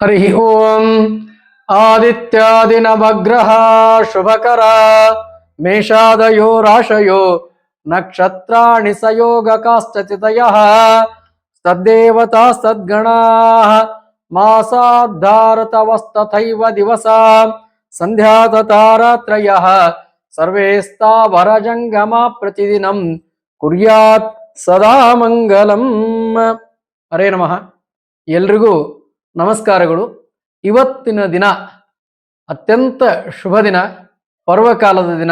ಹರಿ ಓಂ ಆದಿತ್ಯಾದಿನವಗ್ರಹ ಶುಭಕರ ಮೇಷಾದಯೋ ರಾಶಯೋ ನಕ್ಷತ್ರಾಣಿ ಸಯೋಗಕಾಶ್ಚಿತಯ ಸದ್ದೇವತಾ ಸದ್ಗಣಾ ಮಾಸಾದ್ಧಾರತವಸ್ತಥೈವ ದಿವಸ ಸಂಧ್ಯಾತತಾರಾತ್ರಯ ಸರ್ವೇ ಸ್ಥಾವರಜಂಗಮ ಪ್ರತಿದಿನಂ ಕುರ್ಯಾತ್ ಸದಾ ಮಂಗಲಂ ಹರೇ ನಮಃ ಎಲ್ರಿಗೂ ನಮಸ್ಕಾರಗಳು. ಇವತ್ತಿನ ದಿನ ಅತ್ಯಂತ ಶುಭ ದಿನ, ಪರ್ವಕಾಲದ ದಿನ.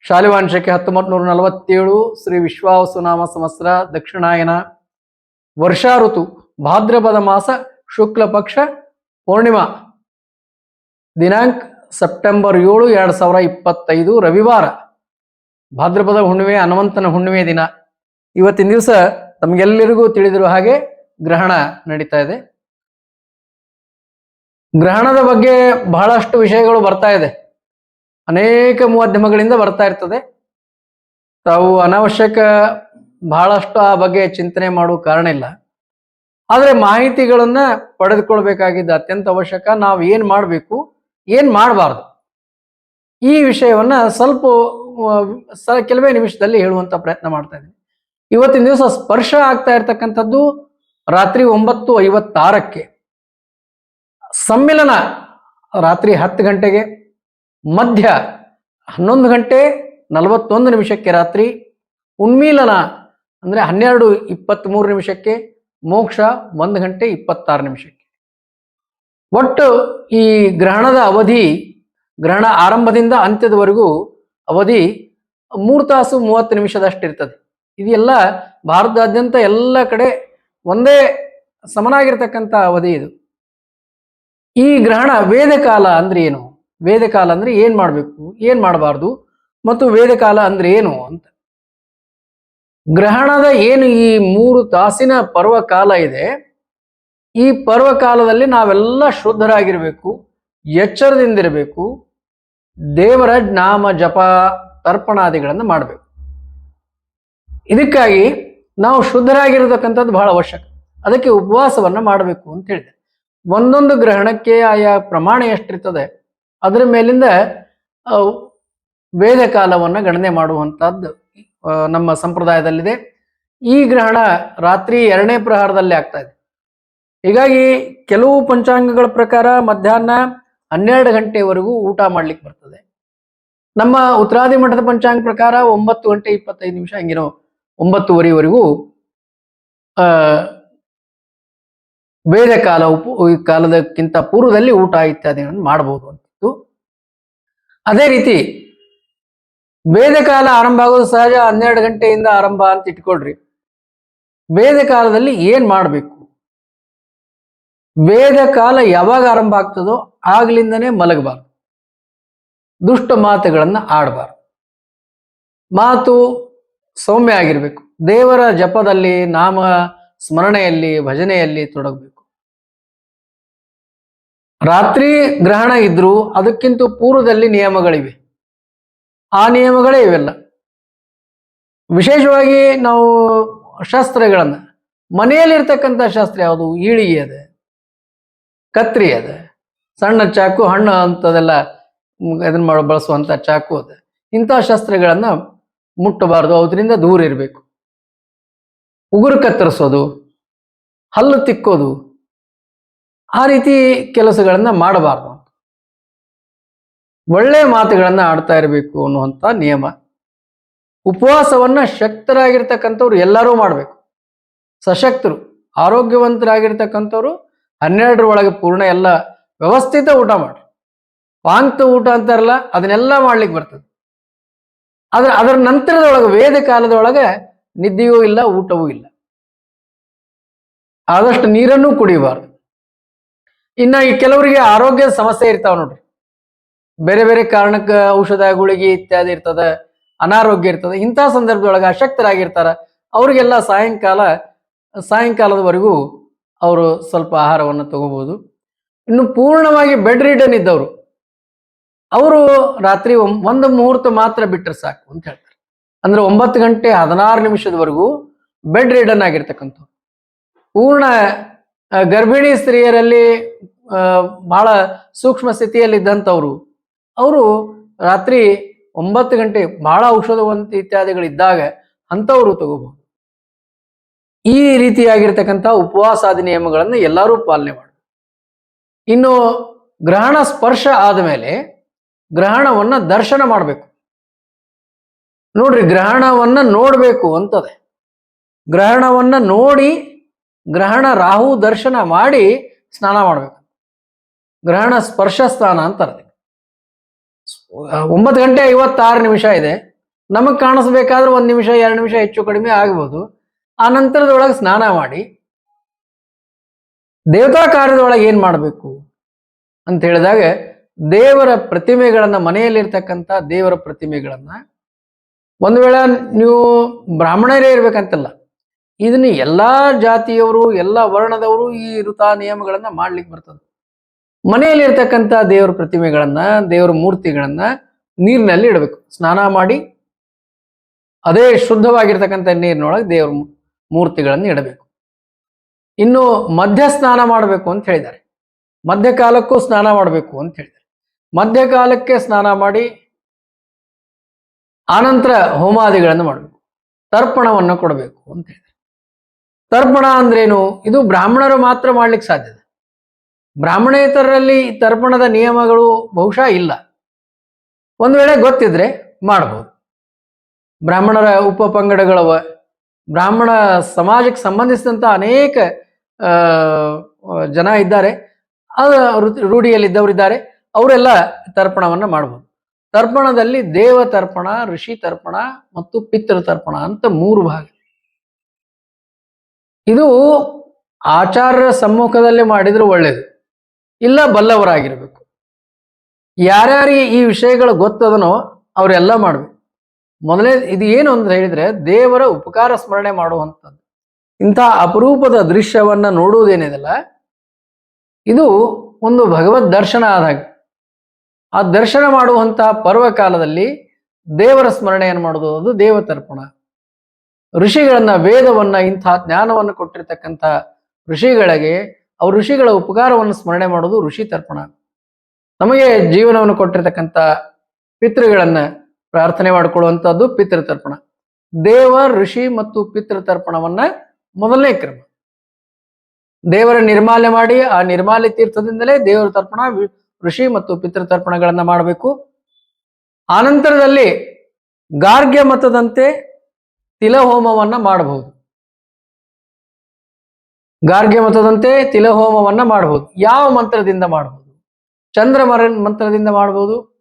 ಶಾಲಿವಾಂಶಕ್ಕೆ ಹತ್ತೊಂಬತ್ತು ನೂರ ನಲವತ್ತೇಳು, ಶ್ರೀ ವಿಶ್ವಾವಸುನಾಮ ಸಂವತ್ಸರ, ದಕ್ಷಿಣಾಯನ. ವರ್ಷಾ ಋತು ಭಾದ್ರಪದ ಮಾಸ ಶುಕ್ಲ ಪಕ್ಷ ಪೂರ್ಣಿಮಾ. ದಿನಾಂಕ ಸೆಪ್ಟೆಂಬರ್ ಏಳು, ಎರಡು ಸಾವಿರ ಇಪ್ಪತ್ತೈದು, ರವಿವಾರ. ಭಾದ್ರಪದ ಹುಣ್ಣಿಮೆ, ಹನುಮಂತನ ಹುಣ್ಣಿಮೆ ದಿನ. ಇವತ್ತಿನ ದಿವಸ ತಮಗೆಲ್ಲರಿಗೂ ತಿಳಿದಿರುವ ಹಾಗೆ ಗ್ರಹಣ ನಡೀತಾ ಇದೆ. ಗ್ರಹಣದ ಬಗ್ಗೆ ಬಹಳಷ್ಟು ವಿಷಯಗಳು ಬರ್ತಾ ಇದೆ. ಅನೇಕ ಮಾಧ್ಯಮಗಳಿಂದ ಬರ್ತಾ ಇರ್ತದೆ. ತಾವು ಅನಾವಶ್ಯಕ ಬಹಳಷ್ಟು ಆ ಬಗ್ಗೆ ಚಿಂತನೆ ಮಾಡುವ ಕಾರಣ ಇಲ್ಲ. ಆದರೆ ಮಾಹಿತಿಗಳನ್ನು ಪಡೆದುಕೊಳ್ಬೇಕಾಗಿದ್ದ ಅತ್ಯಂತ ಅವಶ್ಯಕ. ನಾವು ಏನು ಮಾಡಬೇಕು, ಏನು ಮಾಡಬಾರ್ದು? ಈ ವಿಷಯವನ್ನ ಸ್ವಲ್ಪ ಕೆಲವೇ ನಿಮಿಷದಲ್ಲಿ ಹೇಳುವಂತ ಪ್ರಯತ್ನ ಮಾಡ್ತಾ ಇದ್ದೀನಿ. ಇವತ್ತಿನ ದಿವಸ ಸ್ಪರ್ಶ ಆಗ್ತಾ ಇರ್ತಕ್ಕಂಥದ್ದು ರಾತ್ರಿ ಒಂಬತ್ತು ಐವತ್ತಾರಕ್ಕೆ. ಸಮ್ಮಿಲನ ರಾತ್ರಿ ಹತ್ತು ಗಂಟೆಗೆ, ಮಧ್ಯ ಹನ್ನೊಂದು ಗಂಟೆ ನಲವತ್ತೊಂದು ನಿಮಿಷಕ್ಕೆ ರಾತ್ರಿ, ಉನ್ಮೀಲನ ಅಂದರೆ ಹನ್ನೆರಡು ಇಪ್ಪತ್ತ್ಮೂರು ನಿಮಿಷಕ್ಕೆ, ಮೋಕ್ಷ ಒಂದು ಗಂಟೆ ಇಪ್ಪತ್ತಾರು ನಿಮಿಷಕ್ಕೆ. ಒಟ್ಟು ಈ ಗ್ರಹಣದ ಅವಧಿ, ಗ್ರಹಣ ಆರಂಭದಿಂದ ಅಂತ್ಯದವರೆಗೂ ಅವಧಿ ಮೂರು ತಾಸು ಮೂವತ್ತು ನಿಮಿಷದಷ್ಟು ಇರ್ತದೆ. ಇದೆಲ್ಲ ಭಾರತದಾದ್ಯಂತ ಎಲ್ಲ ಕಡೆ ಒಂದೇ ಸಮನಾಗಿರ್ತಕ್ಕಂಥ ಅವಧಿ ಇದು. ಈ ಗ್ರಹಣ ವೇದಕಾಲ ಅಂದ್ರೆ ಏನು? ವೇದಕಾಲ ಅಂದ್ರೆ ಏನ್ ಮಾಡಬೇಕು? ಏನ್ ಮಾಡಬಾರ್ದು? ಮತ್ತು ವೇದಕಾಲ ಅಂದ್ರೆ ಏನು ಅಂತ. ಗ್ರಹಣದ ಏನು ಈ ಮೂರು ತಾಸಿನ ಪರ್ವಕಾಲ ಇದೆ, ಈ ಪರ್ವಕಾಲದಲ್ಲಿ ನಾವೆಲ್ಲ ಶುದ್ಧರಾಗಿರ್ಬೇಕು, ಎಚ್ಚರದಿಂದಿರಬೇಕು, ದೇವರ ನಾಮ ಜಪ ತರ್ಪಣಾದಿಗಳನ್ನು ಮಾಡಬೇಕು. ಇದಕ್ಕಾಗಿ ನಾವು ಶುದ್ಧರಾಗಿರತಕ್ಕಂಥದ್ದು ಬಹಳ ಅವಶ್ಯಕ. ಅದಕ್ಕೆ ಉಪವಾಸವನ್ನ ಮಾಡಬೇಕು ಅಂತ ಹೇಳಿದೆ. ಒಂದೊಂದು ಗ್ರಹಣಕ್ಕೆ ಆಯಾ ಪ್ರಮಾಣ ಎಷ್ಟಿರ್ತದೆ, ಅದರ ಮೇಲಿಂದ ವೇದ ಕಾಲವನ್ನು ಗಣನೆ ಮಾಡುವಂಥದ್ದು ನಮ್ಮ ಸಂಪ್ರದಾಯದಲ್ಲಿದೆ. ಈ ಗ್ರಹಣ ರಾತ್ರಿ ಎರಡನೇ ಪ್ರಹಾರದಲ್ಲಿ ಆಗ್ತಾ ಇದೆ. ಹೀಗಾಗಿ ಕೆಲವು ಪಂಚಾಂಗಗಳ ಪ್ರಕಾರ ಮಧ್ಯಾಹ್ನ ಹನ್ನೆರಡು ಗಂಟೆವರೆಗೂ ಊಟ ಮಾಡ್ಲಿಕ್ಕೆ ಬರ್ತದೆ. ನಮ್ಮ ಉತ್ತರಾದಿ ಮಠದ ಪಂಚಾಂಗ ಪ್ರಕಾರ ಒಂಬತ್ತು ಗಂಟೆ ಇಪ್ಪತ್ತೈದು ನಿಮಿಷ ಹಂಗೇನೋ ಒಂಬತ್ತುವರೆವರೆಗೂ ವೇದ ಕಾಲ ಈ ಕಾಲದಕ್ಕಿಂತ ಪೂರ್ವದಲ್ಲಿ ಊಟ ಇತ್ಯಾದಿಗಳನ್ನು ಮಾಡಬಹುದು ಅಂತಿತ್ತು. ಅದೇ ರೀತಿ ವೇದ ಕಾಲ ಆರಂಭ ಆಗೋದು ಸಹಜ, ಹನ್ನೆರಡು ಗಂಟೆಯಿಂದ ಆರಂಭ ಅಂತ ಇಟ್ಕೊಳ್ರಿ. ವೇದ ಕಾಲದಲ್ಲಿ ಏನ್ ಮಾಡಬೇಕು? ವೇದ ಕಾಲ ಯಾವಾಗ ಆರಂಭ ಆಗ್ತದೋ ಆಗ್ಲಿಂದನೇ ಮಲಗಬಾರ್ದು. ದುಷ್ಟ ಮಾತುಗಳನ್ನ ಆಡಬಾರ್ದು. ಮಾತು ಸೌಮ್ಯ ಆಗಿರಬೇಕು. ದೇವರ ಜಪದಲ್ಲಿ, ನಾಮ ಸ್ಮರಣೆಯಲ್ಲಿ, ಭಜನೆಯಲ್ಲಿ ತೊಡಗಬೇಕು. ರಾತ್ರಿ ಗ್ರಹಣ ಇದ್ರೂ ಅದಕ್ಕಿಂತ ಪೂರ್ವದಲ್ಲಿ ನಿಯಮಗಳಿವೆ. ಆ ನಿಯಮಗಳೇ ಇವೆಲ್ಲ. ವಿಶೇಷವಾಗಿ ನಾವು ಶಾಸ್ತ್ರಗಳನ್ನ, ಮನೆಯಲ್ಲಿರ್ತಕ್ಕಂಥ ಶಾಸ್ತ್ರ ಯಾವುದು? ಈಳಿಗೆ ಅದ, ಕತ್ರಿ ಅದ, ಸಣ್ಣ ಚಾಕು, ಹಣ್ಣು ಅಂತದೆಲ್ಲ ಇದನ್ನ ಮಾಡ ಬಳಸುವಂತ ಚಾಕು ಅದ. ಇಂಥ ಶಾಸ್ತ್ರಗಳನ್ನ ಮುಟ್ಟಬಾರದು ಅದರಿಂದ ದೂರ ಇರಬೇಕು. ಉಗುರು ಕತ್ತರಿಸೋದು, ಹಲ್ಲು ತಿಕ್ಕೋದು ಆ ರೀತಿ ಕೆಲಸಗಳನ್ನ ಮಾಡಬಾರ್ದು. ಒಳ್ಳೆ ಮಾತುಗಳನ್ನ ಆಡ್ತಾ ಇರಬೇಕು ಅನ್ನುವಂಥ ನಿಯಮ. ಉಪವಾಸವನ್ನ ಶಕ್ತರಾಗಿರ್ತಕ್ಕಂಥವ್ರು ಎಲ್ಲರೂ ಮಾಡಬೇಕು. ಸಶಕ್ತರು, ಆರೋಗ್ಯವಂತರಾಗಿರ್ತಕ್ಕಂಥವ್ರು ಹನ್ನೆರಡರ ಒಳಗೆ ಪೂರ್ಣ ಎಲ್ಲ ವ್ಯವಸ್ಥಿತ ಊಟ ಮಾಡಿ ಪಾಂಕ್ತ ಊಟ ಅಂತಾರಲ್ಲ, ಅದನ್ನೆಲ್ಲ ಮಾಡ್ಲಿಕ್ಕೆ ಬರ್ತದೆ. ಆದ್ರೆ ಅದರ ನಂತರದೊಳಗೆ ವೇದ ಕಾಲದೊಳಗೆ ನಿದ್ದೆಯೂ ಇಲ್ಲ, ಊಟವೂ ಇಲ್ಲ. ಆದಷ್ಟು ನೀರನ್ನು ಕುಡಿಬಾರ್ದು ಇನ್ನ ಈ ಕೆಲವರಿಗೆ ಆರೋಗ್ಯದ ಸಮಸ್ಯೆ ಇರ್ತಾವ ನೋಡ್ರಿ. ಬೇರೆ ಬೇರೆ ಕಾರಣಕ್ಕೆ ಔಷಧ ಗುಳಿಗೆ ಇತ್ಯಾದಿ ಇರ್ತದ, ಅನಾರೋಗ್ಯ ಇರ್ತದೆ, ಇಂಥ ಸಂದರ್ಭದೊಳಗೆ ಅಶಕ್ತರಾಗಿರ್ತಾರ. ಅವ್ರಿಗೆಲ್ಲ ಸಾಯಂಕಾಲ, ಸಾಯಂಕಾಲದವರೆಗೂ ಅವರು ಸ್ವಲ್ಪ ಆಹಾರವನ್ನು ತಗೋಬಹುದು. ಇನ್ನು ಪೂರ್ಣವಾಗಿ ಬೆಡ್ ರಿಡನ್ ಇದ್ದವರು, ಅವರು ರಾತ್ರಿ ಒಂದು ಮುಹೂರ್ತ ಮಾತ್ರ ಬಿಟ್ಟರೆ ಸಾಕು ಅಂತ ಹೇಳ್ತಾರೆ. ಅಂದ್ರೆ ಒಂಬತ್ತು ಗಂಟೆ ಹದಿನಾರು ನಿಮಿಷದವರೆಗೂ ಬೆಡ್ ರಿಡನ್ ಆಗಿರ್ತಕ್ಕಂಥವ್ರು. ಪೂರ್ಣ ಗರ್ಭಿಣಿ ಸ್ತ್ರೀಯರಲ್ಲಿ ಬಹಳ ಸೂಕ್ಷ್ಮ ಸ್ಥಿತಿಯಲ್ಲಿದ್ದಂಥವ್ರು, ಅವರು ರಾತ್ರಿ ಒಂಬತ್ತು ಗಂಟೆ ಬಹಳ ಔಷಧವಂತ ಇತ್ಯಾದಿಗಳಿದ್ದಾಗ ಅಂಥವ್ರು ತಗೋಬಹುದು. ಈ ರೀತಿಯಾಗಿರ್ತಕ್ಕಂಥ ಉಪವಾಸಾದಿ ನಿಯಮಗಳನ್ನು ಎಲ್ಲರೂ ಪಾಲನೆ ಮಾಡಬೇಕು ಇನ್ನು ಗ್ರಹಣ ಸ್ಪರ್ಶ ಆದಮೇಲೆ ಗ್ರಹಣವನ್ನ ದರ್ಶನ ಮಾಡಬೇಕು. ನೋಡ್ರಿ, ಗ್ರಹಣವನ್ನ ನೋಡಬೇಕು ಅಂತದೆ. ಗ್ರಹಣವನ್ನ ನೋಡಿ ಗ್ರಹಣ ರಾಹು ದರ್ಶನ ಮಾಡಿ ಸ್ನಾನ ಮಾಡಬೇಕು. ಗ್ರಹಣ ಸ್ಪರ್ಶ ಸ್ನಾನ ಅಂತಾರೆ ಒಂಬತ್ತು ಗಂಟೆ ಐವತ್ತಾರು ನಿಮಿಷ ಇದೆ. ನಮಗ್ ಕಾಣಿಸ್ಬೇಕಾದ್ರೆ ಒಂದ್ ನಿಮಿಷ, ಎರಡು ನಿಮಿಷ ಹೆಚ್ಚು ಕಡಿಮೆ ಆಗ್ಬೋದು. ಆ ನಂತರದೊಳಗೆ ಸ್ನಾನ ಮಾಡಿ. ದೇವತಾ ಕಾರ್ಯದೊಳಗೆ ಏನ್ ಮಾಡಬೇಕು? ಅಂತ ಹೇಳಿದಾಗ ದೇವರ ಪ್ರತಿಮೆಗಳನ್ನ ಮನೆಯಲ್ಲಿರ್ತಕ್ಕಂಥ ದೇವರ ಪ್ರತಿಮೆಗಳನ್ನ ಒಂದು ವೇಳೆ ನೀವು ಬ್ರಾಹ್ಮಣರೇ ಇರ್ಬೇಕಂತಲ್ಲ. ಇದನ್ನ ಎಲ್ಲಾ ಜಾತಿಯವರು, ಎಲ್ಲ ವರ್ಣದವರು ಈ ಋತಾ ನಿಯಮಗಳನ್ನ ಮಾಡ್ಲಿಕ್ಕೆ ಬರ್ತದೆ. ಮನೆಯಲ್ಲಿ ಇರ್ತಕ್ಕಂಥ ದೇವರ ಪ್ರತಿಮೆಗಳನ್ನ, ದೇವರ ಮೂರ್ತಿಗಳನ್ನ ನೀರಿನಲ್ಲಿ ಇಡಬೇಕು. ಸ್ನಾನ ಮಾಡಿ, ಅದೇ ಶುದ್ಧವಾಗಿರ್ತಕ್ಕಂಥ ನೀರಿನೊಳಗೆ ದೇವರ ಮೂರ್ತಿಗಳನ್ನು ಇಡಬೇಕು. ಇನ್ನು ಮಧ್ಯ ಸ್ನಾನ ಮಾಡಬೇಕು ಅಂತ ಹೇಳಿದ್ದಾರೆ. ಮಧ್ಯಕಾಲಕ್ಕೂ ಸ್ನಾನ ಮಾಡಬೇಕು ಅಂತ ಹೇಳಿದ್ದಾರೆ. ಮಧ್ಯಕಾಲಕ್ಕೆ ಸ್ನಾನ ಮಾಡಿ, ಆನಂತರ ಹೋಮಾದಿಗಳನ್ನು ಮಾಡಬೇಕು. ತರ್ಪಣವನ್ನು ಕೊಡಬೇಕು ಅಂತ ಹೇಳಿದ್ದಾರೆ. ತರ್ಪಣ ಅಂದ್ರೇನು? ಇದು ಬ್ರಾಹ್ಮಣರು ಮಾತ್ರ ಮಾಡ್ಲಿಕ್ಕೆ ಸಾಧ್ಯ ಬ್ರಾಹ್ಮಣೇತರರಲ್ಲಿ ತರ್ಪಣದ ನಿಯಮಗಳು ಬಹುಶಃ ಇಲ್ಲ. ಒಂದು ವೇಳೆ ಗೊತ್ತಿದ್ರೆ ಮಾಡಬಹುದು ಬ್ರಾಹ್ಮಣರ ಉಪ ಪಂಗಡಗಳವ, ಬ್ರಾಹ್ಮಣ ಸಮಾಜಕ್ಕೆ ಸಂಬಂಧಿಸಿದಂತ ಅನೇಕ ಜನ ಇದ್ದಾರೆ. ರೂಢಿಯಲ್ಲಿದ್ದವರಿದ್ದಾರೆ. ಅವರೆಲ್ಲ ತರ್ಪಣವನ್ನ ಮಾಡಬಹುದು ತರ್ಪಣದಲ್ಲಿ ದೇವ ತರ್ಪಣ ಋಷಿ ತರ್ಪಣ ಮತ್ತು ಪಿತೃ ತರ್ಪಣ ಅಂತ ಮೂರು ಭಾಗ. ಇದು ಆಚಾರ್ಯರ ಸಮ್ಮುಖದಲ್ಲಿ ಮಾಡಿದ್ರೆ ಒಳ್ಳೇದು. ಇಲ್ಲ ಬಲ್ಲವರಾಗಿರ್ಬೇಕು. ಯಾರ್ಯಾರಿಗೆ ಈ ವಿಷಯಗಳು ಗೊತ್ತದನೋ ಅವರೆಲ್ಲ ಮಾಡಬೇಕು. ಮೊದಲೇ ಇದು ಏನು ಅಂತ ಹೇಳಿದ್ರೆ ದೇವರ ಉಪಕಾರ ಸ್ಮರಣೆ ಮಾಡುವಂಥದ್ದು. ಇಂಥ ಅಪರೂಪದ ದೃಶ್ಯವನ್ನ ನೋಡುವುದೇನಿದೆಲ್ಲ, ಇದು ಒಂದು ಭಗವದ್ ದರ್ಶನ ಆದಾಗ ಆ ದರ್ಶನ ಮಾಡುವಂತಹ ಪರ್ವಕಾಲದಲ್ಲಿ ದೇವರ ಸ್ಮರಣೆಯನ್ನು ಮಾಡೋದು ಅದು ದೇವತರ್ಪಣ. ಋಷಿಗಳನ್ನ ವೇದವನ್ನ ಇಂಥ ಜ್ಞಾನವನ್ನು ಕೊಟ್ಟಿರ್ತಕ್ಕಂಥ ಋಷಿಗಳಿಗೆ, ಅವ್ರ ಋಷಿಗಳ ಉಪಕಾರವನ್ನು ಸ್ಮರಣೆ ಮಾಡೋದು ಋಷಿ ತರ್ಪಣ. ನಮಗೆ ಜೀವನವನ್ನು ಕೊಟ್ಟಿರ್ತಕ್ಕಂಥ ಪಿತೃಗಳನ್ನ ಪ್ರಾರ್ಥನೆ ಮಾಡಿಕೊಳ್ಳುವಂಥದ್ದು ಪಿತೃತರ್ಪಣ ದೇವ, ಋಷಿ ಮತ್ತು ಪಿತೃತರ್ಪಣವನ್ನ ಮೊದಲನೇ ಕ್ರಮ. ದೇವರ ನಿರ್ಮಾಲ್ಯ ಮಾಡಿ, ಆ ನಿರ್ಮಾಲ್ಯ ತೀರ್ಥದಿಂದಲೇ ದೇವರ ತರ್ಪಣ ಋಷಿ ಮತ್ತು ಪಿತೃತರ್ಪಣಗಳನ್ನ ಮಾಡಬೇಕು. ಆನಂತರದಲ್ಲಿ ಗಾರ್ಗ್ಯ ಮತದಂತೆ ತಿಲಹೋಮವನ್ನ ಮಾಡಬಹುದು. ಗಾರ್ಗೆ ಮತದಂತೆ ತಿಲಹೋಮವನ್ನ ಮಾಡಬಹುದು. ಯಾವ ಮಂತ್ರದಿಂದ ಮಾಡಬಹುದು? ಚಂದ್ರಮರ ಮಂತ್ರದಿಂದ ಮಾಡಬಹುದು.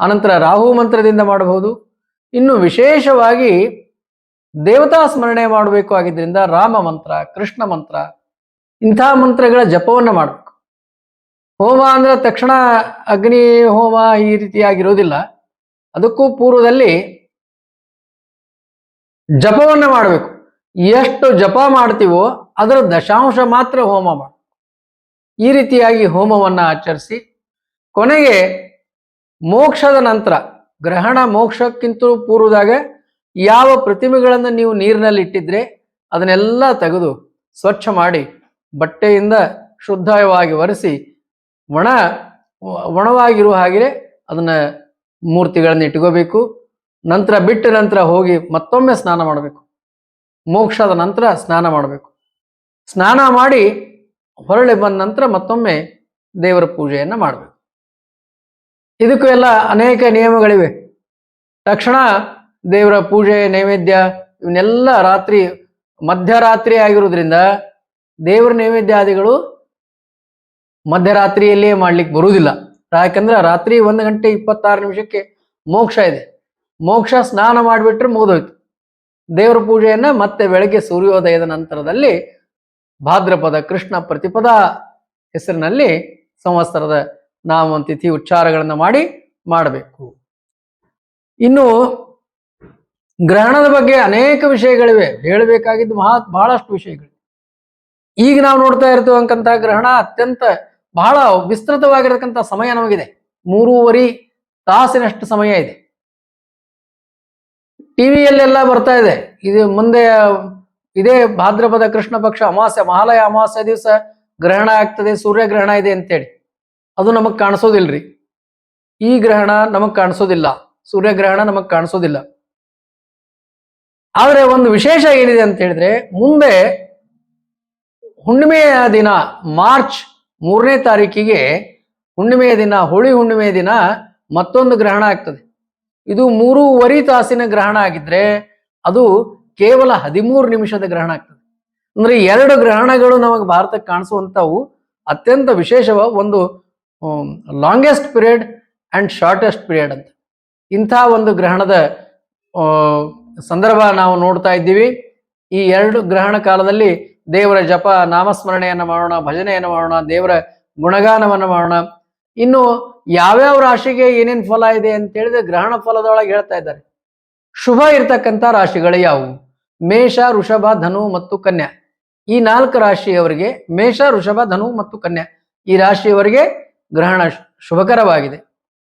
ಅನಂತರ ರಾಹು ಮಂತ್ರದಿಂದ ಮಾಡಬಹುದು. ಇನ್ನು ವಿಶೇಷವಾಗಿ ದೇವತಾ ಸ್ಮರಣೆ ಮಾಡಬೇಕು ಆಗಿದ್ದರಿಂದ ರಾಮ ಮಂತ್ರ, ಕೃಷ್ಣ ಮಂತ್ರ, ಇಂಥ ಮಂತ್ರಗಳ ಜಪವನ್ನ ಮಾಡಬೇಕು. ಹೋಮ ಅಂದ್ರೆ ತಕ್ಷಣ ಅಗ್ನಿ ಹೋಮ ಈ ರೀತಿಯಾಗಿರೋದಿಲ್ಲ. ಅದಕ್ಕೂ ಪೂರ್ವದಲ್ಲಿ ಜಪವನ್ನ ಮಾಡಬೇಕು. ಎಷ್ಟು ಜಪ ಮಾಡ್ತೀವೋ ಅದರ ದಶಾಂಶ ಮಾತ್ರ ಹೋಮ ಮಾಡ. ಈ ರೀತಿಯಾಗಿ ಹೋಮವನ್ನ ಆಚರಿಸಿ, ಕೊನೆಗೆ ಮೋಕ್ಷದ ನಂತರ, ಗ್ರಹಣ ಮೋಕ್ಷಕ್ಕಿಂತಲೂ ಪೂರ್ವದಾಗ ಯಾವ ಪ್ರತಿಮೆಗಳನ್ನು ನೀವು ನೀರಿನಲ್ಲಿ ಇಟ್ಟಿದ್ರೆ ಅದನ್ನೆಲ್ಲ ತೆಗೆದು ಸ್ವಚ್ಛ ಮಾಡಿ, ಬಟ್ಟೆಯಿಂದ ಶುದ್ಧವಾಗಿ ಒರೆಸಿ, ಒಣ ಒಣವಾಗಿರುವ ಹಾಗೆ ಅದನ್ನ ಮೂರ್ತಿಗಳನ್ನು ಇಟ್ಕೋಬೇಕು. ನಂತರ ಬಿಟ್ಟ ನಂತರ ಹೋಗಿ ಮತ್ತೊಮ್ಮೆ ಸ್ನಾನ ಮಾಡಬೇಕು. ಮೋಕ್ಷದ ನಂತರ ಸ್ನಾನ ಮಾಡಬೇಕು. ಸ್ನಾನ ಮಾಡಿ ಹೊರಳಿ ಬಂದ ನಂತರ ಮತ್ತೊಮ್ಮೆ ದೇವರ ಪೂಜೆಯನ್ನ ಮಾಡಬೇಕು. ಇದಕ್ಕೂ ಎಲ್ಲ ಅನೇಕ ನಿಯಮಗಳಿವೆ. ತಕ್ಷಣ ದೇವರ ಪೂಜೆ, ನೈವೇದ್ಯ ಇವನ್ನೆಲ್ಲ ರಾತ್ರಿ, ಮಧ್ಯರಾತ್ರಿ ಆಗಿರೋದ್ರಿಂದ ದೇವರ ನೈವೇದ್ಯಾದಿಗಳು ಮಧ್ಯರಾತ್ರಿಯಲ್ಲಿಯೇ ಮಾಡ್ಲಿಕ್ಕೆ ಬರುವುದಿಲ್ಲ. ಯಾಕಂದ್ರೆ ರಾತ್ರಿ ಒಂದು ಗಂಟೆ ಇಪ್ಪತ್ತಾರು ನಿಮಿಷಕ್ಕೆ ಮೋಕ್ಷ ಇದೆ. ಮೋಕ್ಷ ಸ್ನಾನ ಮಾಡಿಬಿಟ್ರೆ ಮುಗಿದೋಯ್ತು. ದೇವರ ಪೂಜೆಯನ್ನ ಮತ್ತೆ ಬೆಳಗ್ಗೆ ಸೂರ್ಯೋದಯದ ನಂತರದಲ್ಲಿ ಭಾದ್ರಪದ ಕೃಷ್ಣ ಪ್ರತಿಪದ ಹೆಸರಿನಲ್ಲಿ ಸಂವತ್ಸರದ ನಾಮ ತಿಥಿ ಉಚ್ಚಾರಗಳನ್ನ ಮಾಡಿ ಮಾಡಬೇಕು. ಇನ್ನು ಗ್ರಹಣದ ಬಗ್ಗೆ ಅನೇಕ ವಿಷಯಗಳಿವೆ. ಹೇಳಬೇಕಾಗಿದ್ದು ಮಹಾ ಬಹಳಷ್ಟು ವಿಷಯಗಳು. ಈಗ ನಾವು ನೋಡ್ತಾ ಇರ್ತಕ್ಕಂಥ ಗ್ರಹಣ ಅತ್ಯಂತ ಬಹಳ ವಿಸ್ತೃತವಾಗಿರತಕ್ಕಂಥ ಸಮಯ ನಮಗಿದೆ. ಮೂರುವರೆ ತಾಸಿನಷ್ಟು ಸಮಯ ಇದೆ. ಟಿವಿಯಲ್ಲೆಲ್ಲ ಬರ್ತಾ ಇದೆ. ಇದು ಮುಂದೆ, ಇದೇ ಭಾದ್ರಪದ ಕೃಷ್ಣ ಪಕ್ಷ ಅಮಾವಾಸ್ಯ, ಮಹಾಲಯ ಅಮಾವಾಸ್ಯ ದಿವಸ ಗ್ರಹಣ ಆಗ್ತದೆ ಸೂರ್ಯ ಗ್ರಹಣ ಇದೆ ಅಂತೇಳಿ. ಅದು ನಮಗ್ ಕಾಣಿಸೋದಿಲ್ರಿ. ಈ ಗ್ರಹಣ ನಮಗ್ ಕಾಣಿಸೋದಿಲ್ಲ. ಸೂರ್ಯಗ್ರಹಣ ನಮಗ್ ಕಾಣಿಸೋದಿಲ್ಲ. ಆದ್ರೆ ಒಂದು ವಿಶೇಷ ಏನಿದೆ ಅಂತ ಹೇಳಿದ್ರೆ, ಮುಂದೆ ಹುಣ್ಣಿಮೆಯ ದಿನ, ಮಾರ್ಚ್ ಮೂರನೇ ತಾರೀಕಿಗೆ ಹುಣ್ಣಿಮೆಯ ದಿನ, ಹೋಳಿ ಹುಣ್ಣಿಮೆಯ ದಿನ ಮತ್ತೊಂದು ಗ್ರಹಣ ಆಗ್ತದೆ. ಇದು ಮೂರೂವರೆ ತಾಸಿನ ಗ್ರಹಣ ಆಗಿದ್ರೆ ಅದು ಕೇವಲ ಹದಿಮೂರು ನಿಮಿಷದ ಗ್ರಹಣ ಆಗ್ತದೆ. ಅಂದ್ರೆ ಎರಡು ಗ್ರಹಣಗಳು ನಮಗೆ ಭಾರತಕ್ಕೆ ಕಾಣಿಸುವಂತವು ಅತ್ಯಂತ ವಿಶೇಷವ ಒಂದು longest period and shortest period ಅಂತ. ಇಂಥ ಒಂದು ಗ್ರಹಣದ ಸಂದರ್ಭ ನಾವು ನೋಡ್ತಾ ಇದ್ದೀವಿ. ಈ ಎರಡು ಗ್ರಹಣ ಕಾಲದಲ್ಲಿ ದೇವರ ಜಪ, ನಾಮಸ್ಮರಣೆಯನ್ನು ಮಾಡೋಣ, ಭಜನೆಯನ್ನು ಮಾಡೋಣ, ದೇವರ ಗುಣಗಾನವನ್ನು ಮಾಡೋಣ. ಇನ್ನು ಯಾವ್ಯಾವ ರಾಶಿಗೆ ಏನೇನ್ ಫಲ ಇದೆ ಅಂತ ಹೇಳಿದ್ರೆ ಗ್ರಹಣ ಫಲದೊಳಗೆ ಹೇಳ್ತಾ ಇದ್ದಾರೆ. ಶುಭ ಇರ್ತಕ್ಕಂಥ ರಾಶಿಗಳು ಯಾವುವು? ಮೇಷ ಋಷಭ ಧನು ಮತ್ತು ಕನ್ಯಾ. ಈ ನಾಲ್ಕು ರಾಶಿಯವರಿಗೆ ಮೇಷ ಋಷಭ ಧನು ಮತ್ತು ಕನ್ಯಾ ಈ ರಾಶಿಯವರಿಗೆ ಗ್ರಹಣ ಶುಭಕರವಾಗಿದೆ.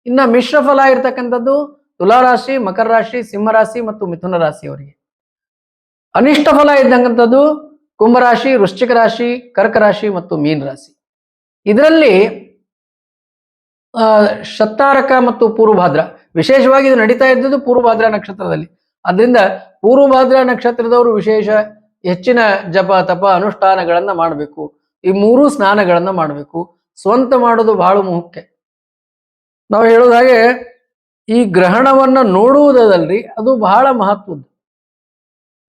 ಇನ್ನ ಮಿಶ್ರ ಫಲ ಇರ್ತಕ್ಕಂಥದ್ದು ತುಲಾ ರಾಶಿ, ಮಕರ ರಾಶಿ, ಸಿಂಹ ರಾಶಿ ಮತ್ತು ಮಿಥುನ ರಾಶಿಯವರಿಗೆ. ಅನಿಷ್ಟ ಫಲ ಇದ್ದಂಥದ್ದು ಕುಂಭರಾಶಿ ವೃಶ್ಚಿಕ ರಾಶಿ, ಕರ್ಕ ರಾಶಿ ಮತ್ತು ಮೀನ ರಾಶಿ. ಇದರಲ್ಲಿ ಶತಾರಕ ಮತ್ತು ಪೂರ್ವಭಾದ್ರ. ವಿಶೇಷವಾಗಿ ಇದು ನಡೀತಾ ಇದ್ದದ್ದು ಪೂರ್ವಭಾದ್ರ ನಕ್ಷತ್ರದಲ್ಲಿ. ಅದರಿಂದ ಪೂರ್ವಭಾದ್ರ ನಕ್ಷತ್ರದವರು ವಿಶೇಷ ಹೆಚ್ಚಿನ ಜಪ, ತಪ, ಅನುಷ್ಠಾನಗಳನ್ನ ಮಾಡಬೇಕು. ಈ ಮೂರು ಸ್ನಾನಗಳನ್ನ ಮಾಡಬೇಕು. ಸ್ವಂತ ಮಾಡೋದು ಬಹಳ ಮುಖ್ಯ. ನಾವು ಹೇಳೋದ ಹಾಗೆ, ಈ ಗ್ರಹಣವನ್ನ ನೋಡುವುದಲ್ರಿ ಅದು ಬಹಳ ಮಹತ್ವದ್ದು.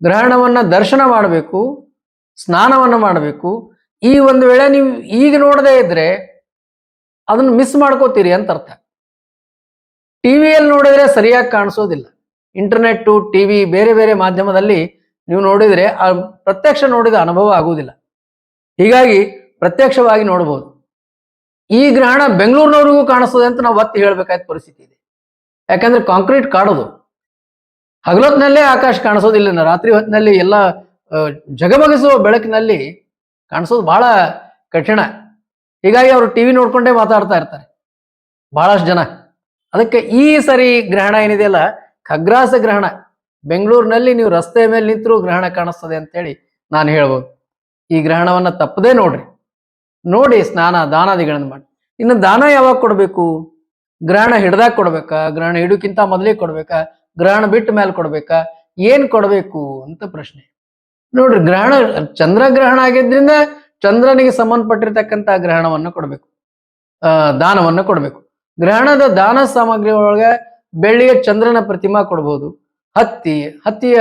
ಗ್ರಹಣವನ್ನ ದರ್ಶನ ಮಾಡಬೇಕು, ಸ್ನಾನವನ್ನ ಮಾಡಬೇಕು. ಈ ಒಂದು ವೇಳೆ ನೀವು ಈಗ ನೋಡದೇ ಇದ್ರೆ ಅದನ್ನ ಮಿಸ್ ಮಾಡ್ಕೋತೀರಿ ಅಂತ ಅರ್ಥ. ಟಿವಿಯಲ್ಲಿ ನೋಡಿದ್ರೆ ಸರಿಯಾಗಿ ಕಾಣಿಸೋದಿಲ್ಲ. ಇಂಟರ್ನೆಟ್ಟು ಟಿವಿ ಬೇರೆ ಬೇರೆ ಮಾಧ್ಯಮದಲ್ಲಿ ನೀವು ನೋಡಿದರೆ ಆ ಪ್ರತ್ಯಕ್ಷ ನೋಡಿದ ಅನುಭವ ಆಗುವುದಿಲ್ಲ. ಹೀಗಾಗಿ ಪ್ರತ್ಯಕ್ಷವಾಗಿ ನೋಡಬಹುದು ಈ ಗ್ರಹಣ ಬೆಂಗಳೂರಿನವ್ರಿಗೂ ಕಾಣಿಸ್ತದೆ ಅಂತ ನಾವು ಒತ್ತಿ ಹೇಳಬೇಕಾದ ಪರಿಸ್ಥಿತಿ ಇದೆ. ಯಾಕಂದ್ರೆ ಕಾಂಕ್ರೀಟ್ ಕಾಡೋದು. ಹಗಲೊತ್ತಿನಲ್ಲೇ ಆಕಾಶ ಕಾಣಿಸೋದಿಲ್ಲ ರಾತ್ರಿ ಹೊತ್ತಿನಲ್ಲಿ ಎಲ್ಲ ಜಗಮಗಿಸುವ ಬೆಳಕಿನಲ್ಲಿ ಕಾಣಿಸೋದು ಬಹಳ ಕಠಿಣ. ಹೀಗಾಗಿ ಅವರು ಟಿವಿ ನೋಡ್ಕೊಂಡೇ ಮಾತಾಡ್ತಾ ಇರ್ತಾರೆ. ಬಹಳಷ್ಟು ಜನ. ಅದಕ್ಕೆ ಈ ಸರಿ ಗ್ರಹಣ ಏನಿದೆಯಲ್ಲ ಖಗ್ರಾಸ ಗ್ರಹಣ. ಬೆಂಗಳೂರಿನಲ್ಲಿ ನೀವು ರಸ್ತೆ ಮೇಲೆ ನಿಂತರೂ ಗ್ರಹಣ ಕಾಣಿಸ್ತದೆ ಅಂತೇಳಿ ನಾನು ಹೇಳ್ಬೋದು. ಈ ಗ್ರಹಣವನ್ನ ತಪ್ಪದೇ ನೋಡ್ರಿ. ನೋಡಿ ಸ್ನಾನ, ದಾನಾದಿಗಳನ್ನು ಮಾಡಿ. ಇನ್ನು ದಾನ ಯಾವಾಗ ಕೊಡಬೇಕು? ಗ್ರಹಣ ಹಿಡ್ದಾಗ ಕೊಡ್ಬೇಕಾ? ಗ್ರಹಣ ಹಿಡುಕ್ಕಿಂತ ಮೊದಲೇ ಕೊಡ್ಬೇಕಾ? ಗ್ರಹಣ ಬಿಟ್ಟ ಮೇಲೆ ಕೊಡ್ಬೇಕಾ? ಏನು ಕೊಡಬೇಕು ಅಂತ ಪ್ರಶ್ನೆ. ನೋಡ್ರಿ, ಗ್ರಹಣ ಚಂದ್ರಗ್ರಹಣ ಆಗಿದ್ರಿಂದ ಚಂದ್ರನಿಗೆ ಸಂಬಂಧಪಟ್ಟಿರ್ತಕ್ಕಂಥ ಗ್ರಹಣವನ್ನು ಕೊಡಬೇಕು. ದಾನವನ್ನು ಕೊಡಬೇಕು. ಗ್ರಹಣದ ದಾನ ಸಾಮಗ್ರಿ ಒಳಗೆ ಬೆಳ್ಳಿಯ ಚಂದ್ರನ ಪ್ರತಿಮಾ ಕೊಡ್ಬೋದು. ಹತ್ತಿ, ಹತ್ತಿಯ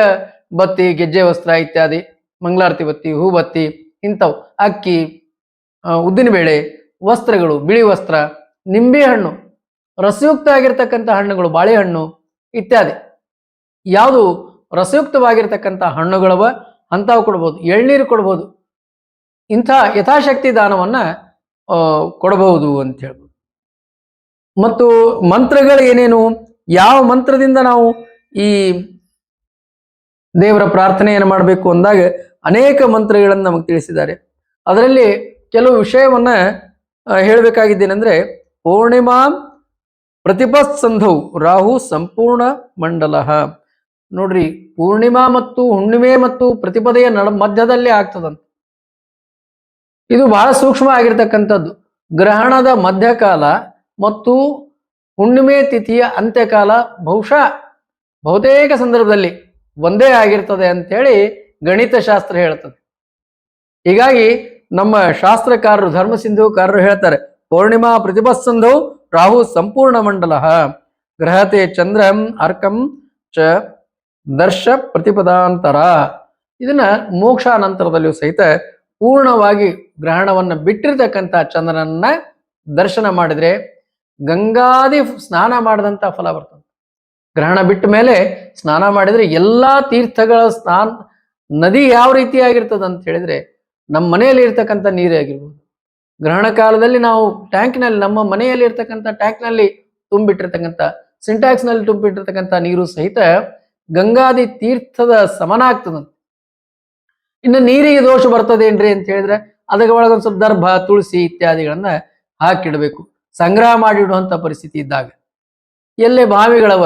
ಬತ್ತಿ, ಗೆಜ್ಜೆ ವಸ್ತ್ರ ಇತ್ಯಾದಿ, ಮಂಗಳಾರತಿ ಬತ್ತಿ, ಹೂ ಬತ್ತಿ ಇಂಥವು. ಅಕ್ಕಿ ಉದ್ದಿನ ಉದ್ದಿನಬೇಳೆ, ವಸ್ತ್ರಗಳು, ಬಿಳಿ ವಸ್ತ್ರ, ನಿಂಬೆ ಹಣ್ಣು ರಸಯುಕ್ತ ಆಗಿರ್ತಕ್ಕಂಥ ಹಣ್ಣುಗಳು, ಬಾಳೆಹಣ್ಣು ಇತ್ಯಾದಿ. ಯಾವುದು ರಸಯುಕ್ತವಾಗಿರ್ತಕ್ಕಂಥ ಹಣ್ಣುಗಳವ ಅಂಥವು ಕೊಡ್ಬೋದು. ಎಳ್ನೀರು ಕೊಡ್ಬೋದು. ಇಂಥ ಯಥಾಶಕ್ತಿ ದಾನವನ್ನ ಕೊಡಬಹುದು ಅಂತ ಹೇಳ್ಬೋದು. ಮತ್ತು ಮಂತ್ರಗಳು ಏನೇನು? ಯಾವ ಮಂತ್ರದಿಂದ ನಾವು ಈ ದೇವರ ಪ್ರಾರ್ಥನೆಯನ್ನು ಮಾಡಬೇಕು ಅಂದಾಗ ಅನೇಕ ಮಂತ್ರಗಳನ್ನು ನಮಗೆ ತಿಳಿಸಿದ್ದಾರೆ. ಅದರಲ್ಲಿ ಕೆಲವು ವಿಷಯವನ್ನ ಹೇಳಬೇಕಾಗಿದ್ದೇನೆಂದ್ರೆ, ಪೂರ್ಣಿಮಾ ಪ್ರತಿಪತ್ಸಂಧೌ ರಾಹು ಸಂಪೂರ್ಣ ಮಂಡಲ. ನೋಡ್ರಿ, ಪೂರ್ಣಿಮಾ ಮತ್ತು ಹುಣ್ಣಿಮೆ ಮತ್ತು ಪ್ರತಿಪದೆಯ ನಡ ಮಧ್ಯದಲ್ಲಿ ಆಗ್ತದಂತ. ಇದು ಬಹಳ ಸೂಕ್ಷ್ಮ ಆಗಿರ್ತಕ್ಕಂಥದ್ದು ಗ್ರಹಣದ ಮಧ್ಯಕಾಲ ಮತ್ತು ಹುಣ್ಣಿಮೆ ತಿಥಿಯ ಅಂತ್ಯಕಾಲ ಬಹುಶಃ ಬಹುತೇಕ ಸಂದರ್ಭದಲ್ಲಿ ಒಂದೇ ಆಗಿರ್ತದೆ ಅಂತೇಳಿ ಗಣಿತ ಶಾಸ್ತ್ರ ಹೇಳ್ತದೆ. ಹೀಗಾಗಿ ನಮ್ಮ ಶಾಸ್ತ್ರಕಾರರು ಧರ್ಮ ಸಿಂಧುಕಾರರು ಹೇಳ್ತಾರೆ, ಪೂರ್ಣಿಮಾ ಪ್ರತಿಪಸ್ಸಂಧೌ ರಾಹು ಸಂಪೂರ್ಣ ಮಂಡಲ, ಗ್ರಹತೆ ಚಂದ್ರಂ ಅರ್ಕಂ ಚ ದರ್ಶ ಪ್ರತಿಪದಾಂತರ. ಇದನ್ನ ಮೋಕ್ಷಾನಂತರದಲ್ಲಿಯೂ ಸಹಿತ ಪೂರ್ಣವಾಗಿ ಗ್ರಹಣವನ್ನ ಬಿಟ್ಟಿರ್ತಕ್ಕಂಥ ಚಂದ್ರನನ್ನ ದರ್ಶನ ಮಾಡಿದ್ರೆ ಗಂಗಾದಿ ಸ್ನಾನ ಮಾಡಿದಂಥ ಫಲ ಬರ್ತದೆ ಗ್ರಹಣ ಬಿಟ್ಟ ಮೇಲೆ ಸ್ನಾನ ಮಾಡಿದ್ರೆ ಎಲ್ಲಾ ತೀರ್ಥಗಳ ಸ್ನಾನ, ನದಿ ಯಾವ ರೀತಿಯಾಗಿರ್ತದೆ ಅಂತ ಹೇಳಿದ್ರೆ ನಮ್ಮ ಮನೆಯಲ್ಲಿ ಇರ್ತಕ್ಕಂಥ ನೀರೇ ಆಗಿರ್ಬೋದು. ಗ್ರಹಣ ಕಾಲದಲ್ಲಿ ನಾವು ಟ್ಯಾಂಕ್ನಲ್ಲಿ, ನಮ್ಮ ಮನೆಯಲ್ಲಿ ಇರ್ತಕ್ಕಂಥ ಟ್ಯಾಂಕ್ನಲ್ಲಿ ತುಂಬಿಟ್ಟಿರ್ತಕ್ಕಂಥ ಸಿಂಟ್ಯಾಕ್ಸ್ನಲ್ಲಿ ತುಂಬಿಟ್ಟಿರ್ತಕ್ಕಂಥ ನೀರು ಸಹಿತ ಗಂಗಾದಿ ತೀರ್ಥದ ಸಮನ ಆಗ್ತದಂತೆ ಇನ್ನು ನೀರಿಗೆ ದೋಷ ಬರ್ತದೇನ್ರಿ ಅಂತ ಹೇಳಿದ್ರೆ ಅದಕ್ಕೆ ಒಳಗೊಂದು ಸ್ವಲ್ಪ ದರ್ಭ, ತುಳಸಿ ಇತ್ಯಾದಿಗಳನ್ನ ಹಾಕಿಡಬೇಕು. ಸಂಗ್ರಹ ಮಾಡಿಡುವಂತ ಪರಿಸ್ಥಿತಿ ಇದ್ದಾಗ. ಎಲ್ಲೇ ಬಾವಿಗಳವ,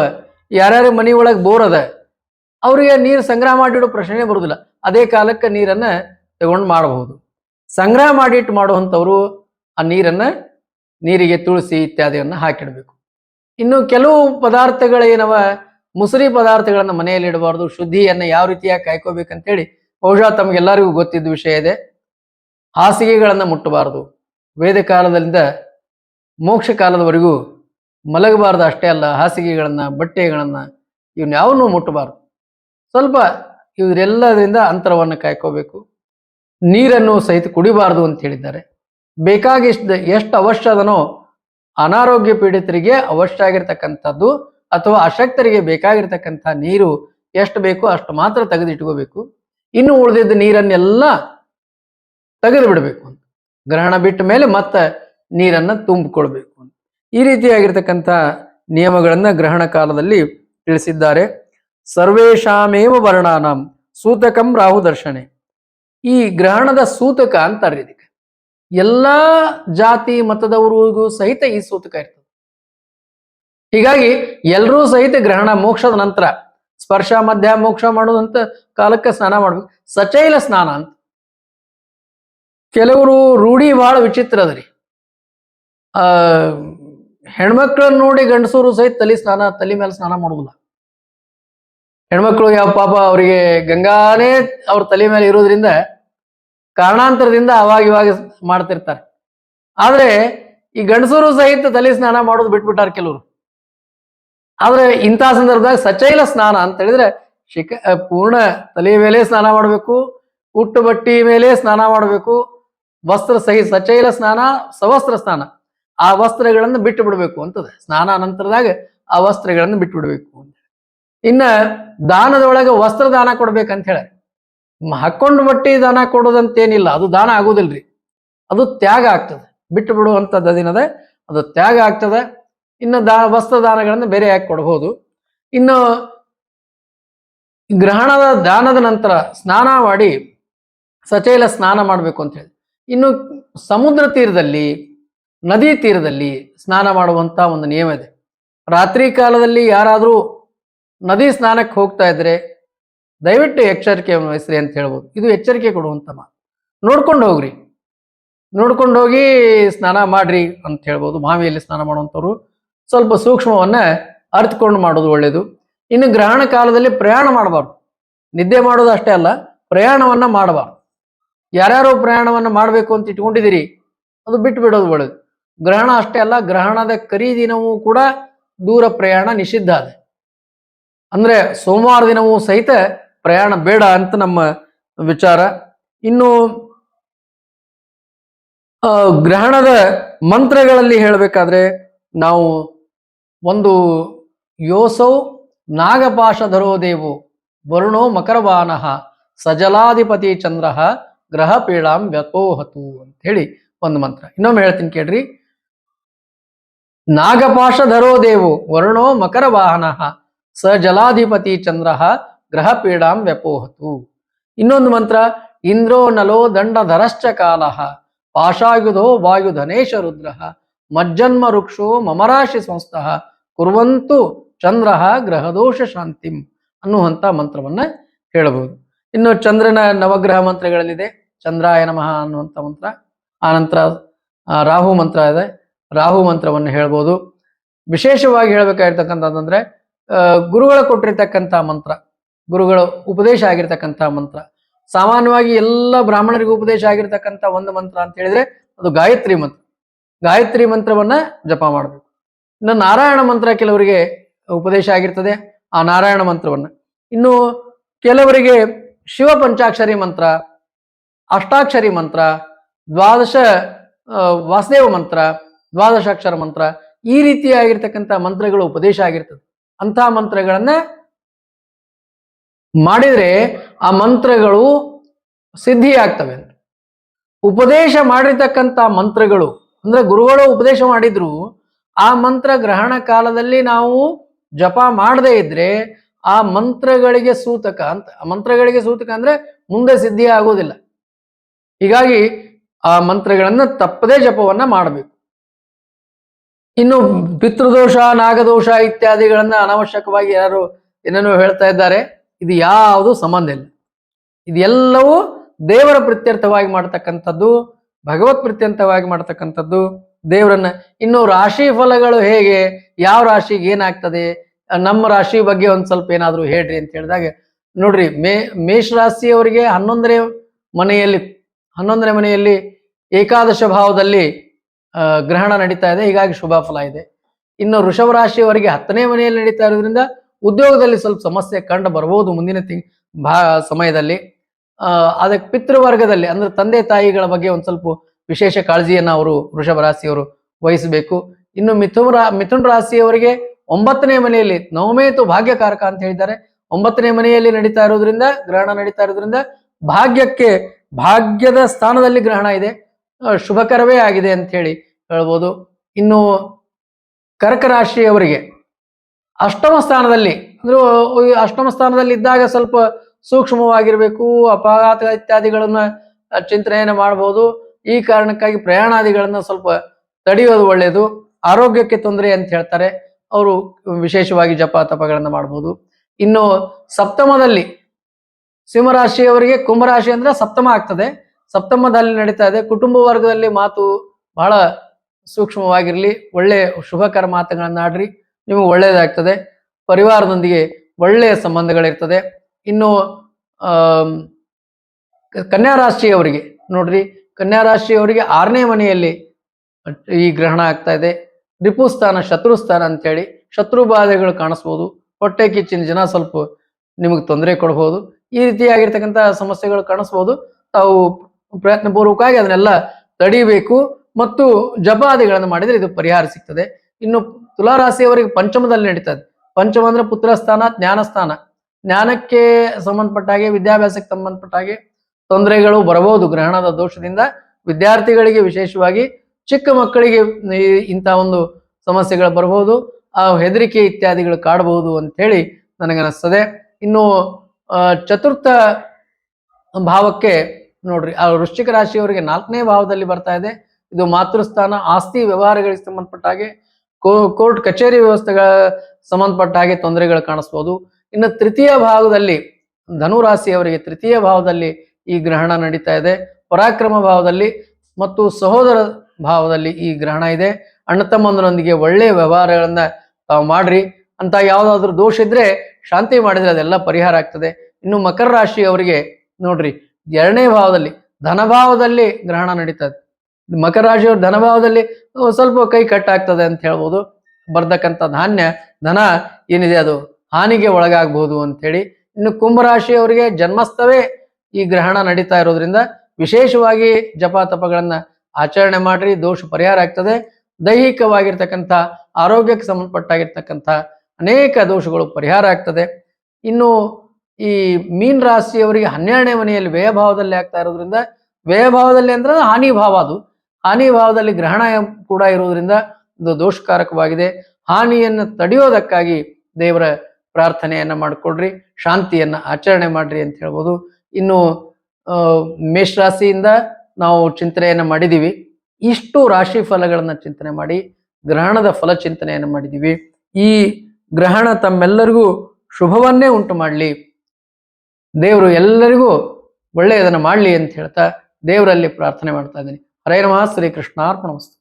ಯಾರ್ಯಾರ ಮನೆ ಒಳಗೆ ಬೋರ್ ಅದ ಅವರಿಗೆ ನೀರು ಸಂಗ್ರಹ ಮಾಡಿಡೋ ಪ್ರಶ್ನೆ ಬರುದಿಲ್ಲ. ಅದೇ ಕಾಲಕ್ಕೆ ನೀರನ್ನ ತಗೊಂಡು ಮಾಡಬಹುದು. ಸಂಗ್ರಹ ಮಾಡಿಟ್ಟು ಮಾಡುವಂಥವ್ರು ಆ ನೀರನ್ನ ನೀರಿಗೆ ತುಳಸಿ ಇತ್ಯಾದಿಯನ್ನ ಹಾಕಿಡಬೇಕು. ಇನ್ನು ಕೆಲವು ಪದಾರ್ಥಗಳೇನವ, ಮುಸುರಿ ಪದಾರ್ಥಗಳನ್ನ ಮನೆಯಲ್ಲಿ ಇಡಬಾರ್ದು, ಶುದ್ಧಿಯನ್ನ ಯಾವ ರೀತಿಯಾಗಿ ಕಾಯ್ಕೋಬೇಕಂತೇಳಿ ಬಹುಶಃ ತಮಗೆಲ್ಲರಿಗೂ ಗೊತ್ತಿದ್ದ ವಿಷಯ ಇದೆ. ಹಾಸಿಗೆಗಳನ್ನು ಮುಟ್ಟಬಾರದು. ವೇದ ಕಾಲದಿಂದ ಮೋಕ್ಷ ಕಾಲದವರೆಗೂ ಮಲಗಬಾರ್ದು ಅಷ್ಟೇ ಅಲ್ಲ, ಹಾಸಿಗೆಗಳನ್ನು, ಬಟ್ಟೆಗಳನ್ನು ಇವನ್ನ ಯಾವನ್ನೂ ಮುಟ್ಟಬಾರ್ದು. ಸ್ವಲ್ಪ ಇವರೆಲ್ಲದರಿಂದ ಅಂತರವನ್ನು ಕಾಯ್ಕೋಬೇಕು. ನೀರನ್ನು ಸಹಿತ ಕುಡಿಬಾರ್ದು ಅಂತ ಹೇಳಿದ್ದಾರೆ. ಬೇಕಾಗಿಷ್ಟ ಎಷ್ಟು ಅವಶ್ಯ ಅದನೋ ಅನಾರೋಗ್ಯ ಪೀಡಿತರಿಗೆ ಅವಶ್ಯ ಆಗಿರ್ತಕ್ಕಂಥದ್ದು ಅಥವಾ ಅಶಕ್ತರಿಗೆ ಬೇಕಾಗಿರ್ತಕ್ಕಂಥ ನೀರು ಎಷ್ಟು ಬೇಕೋ ಅಷ್ಟು ಮಾತ್ರ ತೆಗೆದಿಟ್ಕೋಬೇಕು. ಇನ್ನು ಉಳಿದಿದ್ದ ನೀರನ್ನೆಲ್ಲ ತೆಗೆದು ಬಿಡಬೇಕು ಅಂತ. ಗ್ರಹಣ ಬಿಟ್ಟ ಮೇಲೆ ಮತ್ತೆ ನೀರನ್ನ ತುಂಬಿಕೊಳ್ಬೇಕು ಅಂತ. ಈ ರೀತಿಯಾಗಿರ್ತಕ್ಕಂಥ ನಿಯಮಗಳನ್ನ ಗ್ರಹಣ ಕಾಲದಲ್ಲಿ ತಿಳಿಸಿದ್ದಾರೆ. ಸರ್ವೇಶಾಮೇವ ವರ್ಣಾನಾಂ ಸೂತಕಂ ರಾಹು ದರ್ಶನೆ. ಈ ಗ್ರಹಣದ ಸೂತಕ ಅಂತಾರೆ ಇದಕ್ಕೆ. ಎಲ್ಲಾ ಜಾತಿ ಮತದವರಿಗೂ ಸಹಿತ ಈ ಸೂತಕ ಇರ್ತದೆ. ಹೀಗಾಗಿ ಎಲ್ಲರೂ ಸಹಿತ ಗ್ರಹಣ ಮೋಕ್ಷದ ನಂತರ ಸ್ಪರ್ಶ, ಮಧ್ಯ, ಮೋಕ್ಷ ಮಾಡುವಂತ ಕಾಲಕ್ಕೆ ಸ್ನಾನ ಮಾಡ್ಬೇಕು. ಸಚೈಲ ಸ್ನಾನ ಅಂತ. ಕೆಲವರು ರೂಢಿ ಬಹಳ ವಿಚಿತ್ರ ಅದರಿ ಆ, ಹೆಣ್ಮಕ್ಳನ್ನ ನೋಡಿ ಗಂಡಸೂರು ಸಹಿತ ತಲೆ ಸ್ನಾನ, ತಲೆ ಮೇಲೆ ಸ್ನಾನ ಮಾಡೋದಿಲ್ಲ. ಹೆಣ್ಮಕ್ಳು ಯಾವ ಪಾಪ ಅವರಿಗೆ ಗಂಗಾನೇ ಅವ್ರ ತಲೆ ಮೇಲೆ ಇರೋದ್ರಿಂದ ಕಾರಣಾಂತರದಿಂದ ಅವಾಗ ಇವಾಗ ಮಾಡ್ತಿರ್ತಾರೆ. ಆದ್ರೆ ಈ ಗಂಡಸೂರು ಸಹಿತ ತಲೆ ಸ್ನಾನ ಮಾಡೋದು ಬಿಟ್ಬಿಟ್ಟಾರ ಕೆಲವರು. ಆದ್ರೆ ಇಂಥ ಸಂದರ್ಭದಾಗ ಸಚೈಲ ಸ್ನಾನ ಅಂತ ಹೇಳಿದ್ರೆ ಶಿಖ ಪೂರ್ಣ ತಲೆಯ ಮೇಲೆ ಸ್ನಾನ ಮಾಡಬೇಕು ಉಟ್ಟು ಬಟ್ಟಿ ಮೇಲೆ ಸ್ನಾನ ಮಾಡಬೇಕು, ವಸ್ತ್ರ ಸಹಿ, ಸಚೈಲ ಸ್ನಾನ, ಸವಸ್ತ್ರ ಸ್ನಾನ. ಆ ವಸ್ತ್ರಗಳನ್ನು ಬಿಟ್ಟು ಬಿಡಬೇಕು ಅಂತದ. ಸ್ನಾನ ನಂತರದಾಗ ಆ ವಸ್ತ್ರಗಳನ್ನು ಬಿಟ್ಟು ಬಿಡಬೇಕು ಅಂತ ಇನ್ನ ದಾನದೊಳಗೆ ವಸ್ತ್ರ ದಾನ ಕೊಡ್ಬೇಕಂತ ಹೇಳಿ. ಹಾಕೊಂಡು ಬಟ್ಟಿ ದಾನ ಕೊಡೋದಂತೇನಿಲ್ಲ, ಅದು ದಾನ ಆಗುದಿಲ್ರಿ. ಅದು ತ್ಯಾಗ ಆಗ್ತದೆ. ಬಿಟ್ಟು ಬಿಡುವಂಥದ್ದು ಅದಿನದ ಅದು ತ್ಯಾಗ ಆಗ್ತದೆ. ಇನ್ನು ದಾ, ವಸ್ತ್ರ ಬೇರೆ ಯಾಕೆ ಕೊಡಬಹುದು ಇನ್ನು ಗ್ರಹಣದ ದಾನದ ನಂತರ ಸ್ನಾನ ಮಾಡಿ ಸಚೈಲ ಸ್ನಾನ ಮಾಡಬೇಕು ಅಂತ ಹೇಳಿ. ಇನ್ನು ಸಮುದ್ರ ತೀರದಲ್ಲಿ, ನದಿ ತೀರದಲ್ಲಿ ಸ್ನಾನ ಮಾಡುವಂತ ಒಂದು ನಿಯಮ ಇದೆ. ರಾತ್ರಿ ಕಾಲದಲ್ಲಿ ಯಾರಾದರೂ ನದಿ ಸ್ನಾನಕ್ಕೆ ಹೋಗ್ತಾ ಇದ್ರೆ ದಯವಿಟ್ಟು ಎಚ್ಚರಿಕೆ ವಹಿಸ್ರಿ ಅಂತ ಹೇಳ್ಬೋದು. ಇದು ಎಚ್ಚರಿಕೆ ಕೊಡುವಂತ ಮಾತು. ನೋಡ್ಕೊಂಡು ಹೋಗ್ರಿ. ನೋಡ್ಕೊಂಡು ಹೋಗಿ ಸ್ನಾನ ಮಾಡ್ರಿ ಅಂತ ಹೇಳ್ಬೋದು. ಮಾವಿಯಲ್ಲಿ ಸ್ನಾನ ಮಾಡುವಂಥವ್ರು. ಸ್ವಲ್ಪ ಸೂಕ್ಷ್ಮವನ್ನ ಅರ್ಥಕೊಂಡು ಮಾಡೋದು ಒಳ್ಳೆಯದು ಇನ್ನು ಗ್ರಹಣ ಕಾಲದಲ್ಲಿ ಪ್ರಯಾಣ ಮಾಡಬಾರ್ದು. ನಿದ್ದೆ ಮಾಡೋದು ಅಷ್ಟೇ ಅಲ್ಲ, ಪ್ರಯಾಣವನ್ನ ಮಾಡಬಾರ್ದು. ಯಾರ್ಯಾರು ಪ್ರಯಾಣವನ್ನ ಮಾಡಬೇಕು ಅಂತ ಇಟ್ಕೊಂಡಿದ್ದೀರಿ, ಅದು ಬಿಟ್ಟು ಬಿಡೋದು ಒಳ್ಳೆಯದು ಗ್ರಹಣ ಅಷ್ಟೇ ಅಲ್ಲ, ಗ್ರಹಣದ ಕರಿ ದಿನವೂ ಕೂಡ ದೂರ ಪ್ರಯಾಣ ನಿಷಿದ್ಧ ಅದೇ. ಅಂದ್ರೆ ಸೋಮವಾರ ದಿನವೂ ಸಹಿತ ಪ್ರಯಾಣ ಬೇಡ ಅಂತ ನಮ್ಮ ವಿಚಾರ. ಇನ್ನು ಗ್ರಹಣದ ಮಂತ್ರಗಳಲ್ಲಿ ಹೇಳಬೇಕಾದ್ರೆ ನಾವು ಒಂದು ಯೋಸೌ ನಾಗಪಾಶಧರೋ ದೇವು ವರುಣೋ ಮಕರವಾನಃ ಸಜಲಾಧಿಪತಿ ಚಂದ್ರ ಗ್ರಹ ಪೀಡಾಂ ವ್ಯತೋಹತು ಅಂತ ಹೇಳಿ ಒಂದು ಮಂತ್ರ. ಇನ್ನೊಮ್ಮೆ ಹೇಳ್ತೀನಿ ಕೇಳ್ರಿ. ನಾಗಪಾಶಧರೋ ದೇವು ವರುಣೋ ಸ ಜಲಾಧಿಪತಿ ಚಂದ್ರ ಗ್ರಹ ಪೀಡಾಂ ವ್ಯಪೋಹತು ಇನ್ನೊಂದು ಮಂತ್ರ, ಇಂದ್ರೋ ನಲೋ ದಂಡಧರಶ್ಚ ಕಾಲ ಪಾಶಾಯುಧೋ ವಾಯುಧನೇಶ ರುದ್ರ ಮಜ್ಜನ್ಮ ವೃಕ್ಷೋ ಮಮರಾಶಿ ಸಂಸ್ಥಃ ಕುರ್ವಂತು ಚಂದ್ರ ಗ್ರಹದೋಷ ಶಾಂತಿಂ ಅನ್ನುವಂಥ ಮಂತ್ರವನ್ನ ಹೇಳಬಹುದು. ಇನ್ನು ಚಂದ್ರನ ನವಗ್ರಹ ಮಂತ್ರಗಳಲ್ಲಿದೆ. ಚಂದ್ರಾಯ ನಮಃ ಅನ್ನುವಂಥ ಮಂತ್ರ. ಆನಂತರ ರಾಹು ಮಂತ್ರ ಇದೆ. ರಾಹು ಮಂತ್ರವನ್ನು ಹೇಳ್ಬೋದು. ವಿಶೇಷವಾಗಿ ಹೇಳ್ಬೇಕಾಗಿರ್ತಕ್ಕಂಥದ್ದಂದ್ರೆ ಗುರುಗಳ ಕೊಟ್ಟಿರ್ತಕ್ಕಂಥ ಮಂತ್ರ, ಗುರುಗಳ ಉಪದೇಶ ಆಗಿರ್ತಕ್ಕಂಥ ಮಂತ್ರ. ಸಾಮಾನ್ಯವಾಗಿ ಎಲ್ಲ ಬ್ರಾಹ್ಮಣರಿಗೂ ಉಪದೇಶ ಆಗಿರ್ತಕ್ಕಂಥ ಒಂದು ಮಂತ್ರ ಅಂತ ಹೇಳಿದ್ರೆ ಅದು ಗಾಯತ್ರಿ ಮಂತ್ರ. ಗಾಯತ್ರಿ ಮಂತ್ರವನ್ನ ಜಪ ಮಾಡಬೇಕು. ಇನ್ನು ನಾರಾಯಣ ಮಂತ್ರ ಕೆಲವರಿಗೆ ಉಪದೇಶ ಆಗಿರ್ತದೆ. ಆ ನಾರಾಯಣ ಮಂತ್ರವನ್ನ. ಇನ್ನು ಕೆಲವರಿಗೆ ಶಿವ ಪಂಚಾಕ್ಷರಿ ಮಂತ್ರ, ಅಷ್ಟಾಕ್ಷರಿ ಮಂತ್ರ, ದ್ವಾದಶ ವಾಸುದೇವ ಮಂತ್ರ, ದ್ವಾದಶಾಕ್ಷರ ಮಂತ್ರ ಈ ರೀತಿಯಾಗಿರ್ತಕ್ಕಂಥ ಮಂತ್ರಗಳು ಉಪದೇಶ ಆಗಿರ್ತದೆ. ಅಂಥ ಮಂತ್ರಗಳನ್ನ ಮಾಡಿದ್ರೆ ಆ ಮಂತ್ರಗಳು ಸಿದ್ಧಿ ಆಗ್ತವೆ ಉಪದೇಶ ಮಾಡಿರ್ತಕ್ಕಂಥ ಮಂತ್ರಗಳು, ಅಂದ್ರೆ ಗುರುಗಳು ಉಪದೇಶ ಮಾಡಿದ್ರು ಆ ಮಂತ್ರ ಗ್ರಹಣ ಕಾಲದಲ್ಲಿ ನಾವು ಜಪ ಮಾಡದೇ ಇದ್ರೆ ಆ ಮಂತ್ರಗಳಿಗೆ ಸೂತಕ ಅಂತ ಮಂತ್ರಗಳಿಗೆ ಸೂತಕ ಅಂದ್ರೆ ಮುಂದೆ ಸಿದ್ಧಿ ಆಗೋದಿಲ್ಲ ಹೀಗಾಗಿ ಆ ಮಂತ್ರಗಳನ್ನ ತಪ್ಪದೇ ಜಪವನ್ನ ಮಾಡಬೇಕು. ಇನ್ನು ಪಿತೃದೋಷ, ನಾಗದೋಷ ಇತ್ಯಾದಿಗಳನ್ನ ಅನಾವಶ್ಯಕವಾಗಿ ಯಾರು ಏನೇನೋ ಹೇಳ್ತಾ ಇದ್ದಾರೆ, ಇದು ಯಾವುದು ಸಂಬಂಧ ಇಲ್ಲ. ಇದೆಲ್ಲವೂ ದೇವರ ಪ್ರತ್ಯರ್ಥವಾಗಿ ಮಾಡ್ತಕ್ಕಂಥದ್ದು, ಭಗವತ್ ಪ್ರತ್ಯರ್ಥವಾಗಿ ಮಾಡ್ತಕ್ಕಂಥದ್ದು. ದೇವರನ್ನ. ಇನ್ನು ರಾಶಿ ಫಲಗಳು ಹೇಗೆ? ಯಾವ ರಾಶಿಗೆ ಏನಾಗ್ತದೆ? ನಮ್ಮ ರಾಶಿ ಬಗ್ಗೆ ಒಂದ್ ಸ್ವಲ್ಪ ಏನಾದ್ರು ಹೇಳ್ರಿ ಅಂತ ಹೇಳಿದಾಗ, ನೋಡ್ರಿ, ಮೇ ಮೇಷ ರಾಶಿಯವರಿಗೆ ಹನ್ನೊಂದನೇ ಮನೆಯಲ್ಲಿ ಹನ್ನೊಂದನೇ ಮನೆಯಲ್ಲಿ ಏಕಾದಶ ಭಾವದಲ್ಲಿ ಗ್ರಹಣ ನಡೀತಾ ಇದೆ. ಹೀಗಾಗಿ ಶುಭ ಫಲ ಇದೆ. ಇನ್ನು ವೃಷಭ ರಾಶಿಯವರಿಗೆ ಹತ್ತನೇ ಮನೆಯಲ್ಲಿ ನಡೀತಾ ಇರೋದ್ರಿಂದ ಉದ್ಯೋಗದಲ್ಲಿ ಸ್ವಲ್ಪ ಸಮಸ್ಯೆ ಕಂಡು ಬರಬಹುದು ಮುಂದಿನ ತಿಂಗ್, ಭಾ, ಸಮಯದಲ್ಲಿ. ಅದಕ್ಕೆ ಪಿತೃವರ್ಗದಲ್ಲಿ, ಅಂದ್ರೆ ತಂದೆ ತಾಯಿಗಳ ಬಗ್ಗೆ ಒಂದ್ ಸ್ವಲ್ಪ ವಿಶೇಷ ಕಾಳಜಿಯನ್ನ ಅವರು ವೃಷಭ ರಾಶಿಯವರು ವಹಿಸಬೇಕು. ಇನ್ನು ಮಿಥುನ ರಾ, ಮಿಥುನ್ ರಾಶಿಯವರಿಗೆ ಒಂಬತ್ತನೇ ಮನೆಯಲ್ಲಿ ನವಮೇತು ಭಾಗ್ಯಕಾರಕ ಅಂತ ಹೇಳಿದ್ದಾರೆ. ಒಂಬತ್ತನೇ ಮನೆಯಲ್ಲಿ ನಡೀತಾ ಇರೋದ್ರಿಂದ, ಗ್ರಹಣ ನಡೀತಾ ಇರೋದ್ರಿಂದ ಭಾಗ್ಯಕ್ಕೆ ಭಾಗ್ಯದ ಸ್ಥಾನದಲ್ಲಿ ಗ್ರಹಣ ಇದೆ. ಶುಭಕರವೇ ಆಗಿದೆ ಅಂತ ಹೇಳಿ ಹೇಳ್ಬೋದು. ಇನ್ನು ಕರ್ಕ ರಾಶಿಯವರಿಗೆ ಅಷ್ಟಮ ಸ್ಥಾನದಲ್ಲಿ, ಅಂದ್ರೆ ಅಷ್ಟಮ ಸ್ಥಾನದಲ್ಲಿ ಇದ್ದಾಗ ಸ್ವಲ್ಪ ಸೂಕ್ಷ್ಮವಾಗಿರ್ಬೇಕು, ಅಪಘಾತ ಇತ್ಯಾದಿಗಳನ್ನ ಚಿಂತನೆಯನ್ನು ಮಾಡ್ಬೋದು. ಈ ಕಾರಣಕ್ಕಾಗಿ ಪ್ರಯಾಣಾದಿಗಳನ್ನ ಸ್ವಲ್ಪ ತಡೆಯೋದು ಒಳ್ಳೆಯದು. ಆರೋಗ್ಯಕ್ಕೆ ತೊಂದರೆ ಅಂತ ಹೇಳ್ತಾರೆ. ಅವರು ವಿಶೇಷವಾಗಿ ಜಪ ತಪಗಳನ್ನ ಮಾಡಬಹುದು ಇನ್ನು ಸಪ್ತಮದಲ್ಲಿ ಸಿಂಹರಾಶಿಯವರಿಗೆ ಕುಂಭರಾಶಿ ಅಂದ್ರೆ ಸಪ್ತಮ ಆಗ್ತದೆ. ಸಪ್ತಮದಲ್ಲಿ ನಡೀತಾ ಇದೆ. ಕುಟುಂಬ ವರ್ಗದಲ್ಲಿ ಮಾತು ಬಹಳ ಸೂಕ್ಷ್ಮವಾಗಿರಲಿ. ಒಳ್ಳೆ ಶುಭಕರ ಮಾತುಗಳನ್ನ ಆಡ್ರಿ. ನಿಮಗೆ ಒಳ್ಳೆಯದಾಗ್ತದೆ. ಪರಿವಾರದೊಂದಿಗೆ ಒಳ್ಳೆಯ ಸಂಬಂಧಗಳಿರ್ತದೆ. ಇನ್ನು ಕನ್ಯಾ ರಾಶಿಯವರಿಗೆ ನೋಡ್ರಿ. ಕನ್ಯಾ ರಾಶಿಯವರಿಗೆ ಆರನೇ ಮನೆಯಲ್ಲಿ ಈ ಗ್ರಹಣ ಆಗ್ತಾ ಇದೆ. ರಿಪುಸ್ಥಾನ ಶತ್ರುಸ್ಥಾನ ಅಂತೇಳಿ ಶತ್ರು ಬಾಧೆಗಳು ಕಾಣಿಸ್ಬೋದು. ಹೊಟ್ಟೆ ಕಿಚ್ಚಿನ ಜನ ಸ್ವಲ್ಪ ನಿಮಗೆ ತೊಂದರೆ ಕೊಡ್ಬೋದು. ಈ ರೀತಿಯಾಗಿರ್ತಕ್ಕಂಥ ಸಮಸ್ಯೆಗಳು ಕಾಣಿಸ್ಬೋದು. ತಾವು ಪ್ರಯತ್ನಪೂರ್ವಕವಾಗಿ ಅದನ್ನೆಲ್ಲ ತಡಿಬೇಕು ಮತ್ತು ಜಪಾದಿಗಳನ್ನು ಮಾಡಿದ್ರೆ ಇದು ಪರಿಹಾರ ಸಿಗ್ತದೆ. ಇನ್ನು ತುಲಾರಾಶಿಯವರಿಗೆ ಪಂಚಮದಲ್ಲಿ ನಡೀತದೆ ಪಂಚಮ ಅಂದ್ರೆ ಪುತ್ರಸ್ಥಾನ ಜ್ಞಾನಸ್ಥಾನ ಜ್ಞಾನಕ್ಕೆ ಸಂಬಂಧಪಟ್ಟ ಹಾಗೆ, ವಿದ್ಯಾಭ್ಯಾಸಕ್ಕೆ ಸಂಬಂಧಪಟ್ಟ ಹಾಗೆ ತೊಂದರೆಗಳು ಬರಬಹುದು ಗ್ರಹಣದ ದೋಷದಿಂದ ವಿದ್ಯಾರ್ಥಿಗಳಿಗೆ ವಿಶೇಷವಾಗಿ ಚಿಕ್ಕ ಮಕ್ಕಳಿಗೆ ಇಂಥ ಒಂದು ಸಮಸ್ಯೆಗಳು ಬರಬಹುದು, ಆ ಹೆದರಿಕೆ ಇತ್ಯಾದಿಗಳು ಕಾಡಬಹುದು ಅಂತ ಹೇಳಿ ನನಗನ್ನಿಸ್ತದೆ. ಇನ್ನು ಚತುರ್ಥ ಭಾವಕ್ಕೆ ನೋಡ್ರಿ, ಆ ವೃಶ್ಚಿಕ ರಾಶಿಯವರಿಗೆ ನಾಲ್ಕನೇ ಭಾವದಲ್ಲಿ ಬರ್ತಾ ಇದೆ. ಇದು ಮಾತೃಸ್ಥಾನ, ಆಸ್ತಿ ವ್ಯವಹಾರಗಳಿಗೆ ಸಂಬಂಧಪಟ್ಟ ಹಾಗೆ ಕೋರ್ಟ್ ಕಚೇರಿ ವ್ಯವಸ್ಥೆಗಳ ಸಂಬಂಧಪಟ್ಟ ಹಾಗೆ ತೊಂದರೆಗಳು ಕಾಣಿಸ್ಬೋದು. ಇನ್ನು ತೃತೀಯ ಭಾಗದಲ್ಲಿ, ಧನುರಾಶಿಯವರಿಗೆ ತೃತೀಯ ಭಾವದಲ್ಲಿ ಈ ಗ್ರಹಣ ನಡೀತಾ ಇದೆ. ಪರಾಕ್ರಮ ಭಾವದಲ್ಲಿ ಮತ್ತು ಸಹೋದರ ಭಾವದಲ್ಲಿ ಈ ಗ್ರಹಣ ಇದೆ. ಅಣ್ಣ ತಮ್ಮಂದರೊಂದಿಗೆ ಒಳ್ಳೆಯ ವ್ಯವಹಾರಗಳನ್ನ ತಾವು ಮಾಡ್ರಿ ಅಂತ ಯಾವುದಾದ್ರೂ ದೋಷ ಇದ್ರೆ ಶಾಂತಿ ಮಾಡಿದ್ರೆ ಅದೆಲ್ಲ ಪರಿಹಾರ ಆಗ್ತದೆ. ಇನ್ನು ಮಕರ ರಾಶಿ ಅವರಿಗೆ ನೋಡ್ರಿ, ಎರಡನೇ ಭಾವದಲ್ಲಿ ಧನಭಾವದಲ್ಲಿ ಗ್ರಹಣ ನಡೀತದೆ ಮಕರ ರಾಶಿಯವ್ರ ಧನಭಾವದಲ್ಲಿ ಸ್ವಲ್ಪ ಕೈ ಕಟ್ಟಾಗ್ತದೆ ಅಂತ ಹೇಳ್ಬೋದು. ಬರ್ತಕ್ಕಂಥ ಧಾನ್ಯ, ಧನ ಏನಿದೆ ಅದು ಹಾನಿಗೆ ಒಳಗಾಗಬಹುದು ಅಂತ ಹೇಳಿ. ಇನ್ನು ಕುಂಭರಾಶಿಯವರಿಗೆ ಜನ್ಮಸ್ಥವೇ ಈ ಗ್ರಹಣ ನಡೀತಾ ಇರೋದ್ರಿಂದ ವಿಶೇಷವಾಗಿ ಜಪ ತಪಗಳನ್ನ ಆಚರಣೆ ಮಾಡ್ರಿ, ದೋಷ ಪರಿಹಾರ ಆಗ್ತದೆ. ದೈಹಿಕವಾಗಿರ್ತಕ್ಕಂಥ, ಆರೋಗ್ಯಕ್ಕೆ ಸಂಬಂಧಪಟ್ಟಾಗಿರ್ತಕ್ಕಂಥ ಅನೇಕ ದೋಷಗಳು ಪರಿಹಾರ ಆಗ್ತದೆ. ಇನ್ನು ಈ ಮೀನ್ ರಾಶಿಯವರಿಗೆ ಹನ್ನೆರಡನೇ ಮನೆಯಲ್ಲಿ ವ್ಯಯಭಾವದಲ್ಲಿ ಆಗ್ತಾ ಇರೋದ್ರಿಂದ, ವ್ಯಯಭಾವದಲ್ಲಿ ಅಂದ್ರೆ ಹಾನಿ ಭಾವ ಅದು. ಹಾನಿ ಭಾವದಲ್ಲಿ ಗ್ರಹಣ ಕೂಡ ಇರೋದ್ರಿಂದ ಇದು ದೋಷಕಾರಕವಾಗಿದೆ. ಹಾನಿಯನ್ನು ತಡೆಯೋದಕ್ಕಾಗಿ ದೇವರ ಪ್ರಾರ್ಥನೆಯನ್ನ ಮಾಡಿಕೊಡ್ರಿ, ಶಾಂತಿಯನ್ನ ಆಚರಣೆ ಮಾಡ್ರಿ ಅಂತ ಹೇಳ್ಬೋದು. ಇನ್ನು ಮೇಷರಾಶಿಯಿಂದ ನಾವು ಚಿಂತನೆಯನ್ನು ಮಾಡಿದೀವಿ. ಇಷ್ಟು ರಾಶಿ ಫಲಗಳನ್ನು ಚಿಂತನೆ ಮಾಡಿ, ಗ್ರಹಣದ ಫಲ ಚಿಂತನೆಯನ್ನು ಮಾಡಿದೀವಿ. ಈ ಗ್ರಹಣ ತಮ್ಮೆಲ್ಲರಿಗೂ ಶುಭವನ್ನೇ ಉಂಟು ಮಾಡಲಿ. ದೇವರು ಎಲ್ಲರಿಗೂ ಒಳ್ಳೆಯದನ್ನು ಮಾಡಲಿ ಅಂತ ಹೇಳ್ತಾ ದೇವರಲ್ಲಿ ಪ್ರಾರ್ಥನೆ ಮಾಡ್ತಾ ಇದ್ದೀನಿ. ಹರೇ ನಮಃ ಶ್ರೀ ಕೃಷ್ಣಾರ್ಪಣಮಸ್ತು